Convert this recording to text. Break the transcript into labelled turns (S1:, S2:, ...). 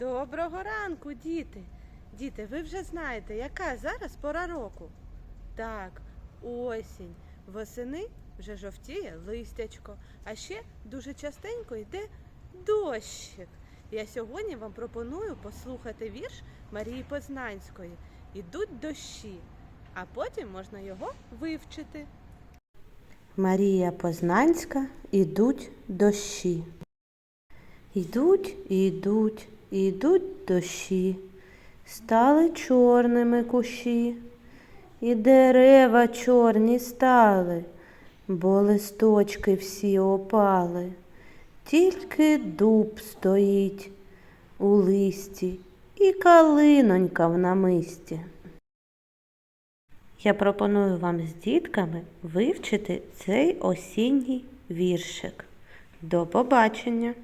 S1: Доброго ранку, діти. Діти, ви вже знаєте, яка зараз пора року? Так, осінь. Восени вже жовтіє листячко, а ще дуже частенько йде дощик. Я сьогодні вам пропоную послухати вірш Марії Познанської Ідуть дощі, а потім можна його вивчити. Марія Познанська Ідуть дощі. Йдуть, і йдуть, і йдуть дощі, стали чорними кущі, і дерева чорні стали, бо листочки всі опали. Тільки дуб стоїть у листі і калинонька в намисті. Я пропоную вам з дітками вивчити цей осінній віршик. До побачення!